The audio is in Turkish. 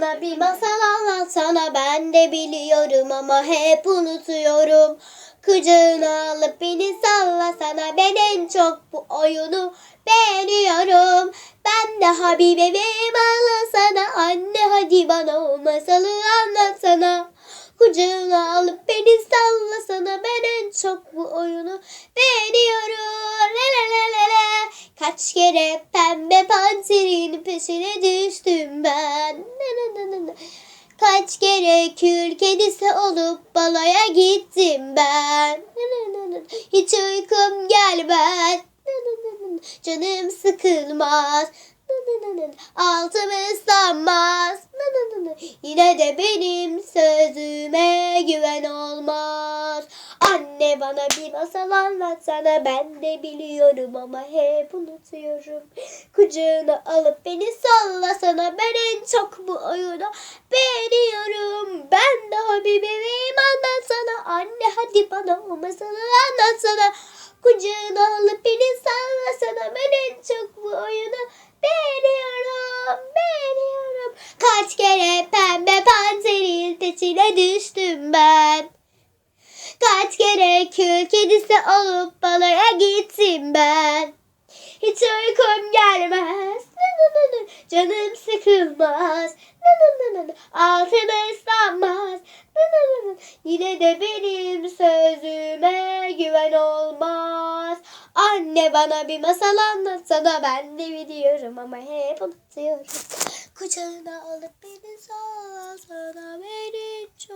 bana bir masal anlatsana ben de biliyorum ama hep unutuyorum. Kucağına alıp beni sallasana ben en çok bu oyunu beğeniyorum. Ben de Habibe'm anlatsana anne hadi bana o masalı anlatsana. Kucağına alıp beni sallasana ben en çok bu oyunu beğeniyorum. Kaç kere pembe panterin peşine düştüm ben. Kaç kere kül kedisi olup balaya gittim ben. Hiç uykum gelmez. Canım sıkılmaz. Altım ıslanmaz. Ne ne ne ne. Yine de benim sözüme güven olmaz. Anne bana bir masal anlatsana ben de biliyorum ama hep unutuyorum. Kucağına alıp beni sallasana ben en çok bu oyunu beğeniyorum. Ben de Habibe'yim anlatsana anne hadi bana o masalı anlatsana. Kucağına alıp beni sallasana ben en çok bu oyunu beğeniyorum. Beğeniyorum. Kaç kere pembe panterin peşine düştüm ben. Kaç kere kül kedisi olup balaya gittim ben. Hiç uykum gelmez. Nı nı nı nı. Canım sıkılmaz. Altım ıslanmaz. Yine de benim sözüme güven olmaz. Anne bana bir masal anlatsana ben de biliyorum ama hep unutuyorum. Kucağına alıp beni sallasana beni çok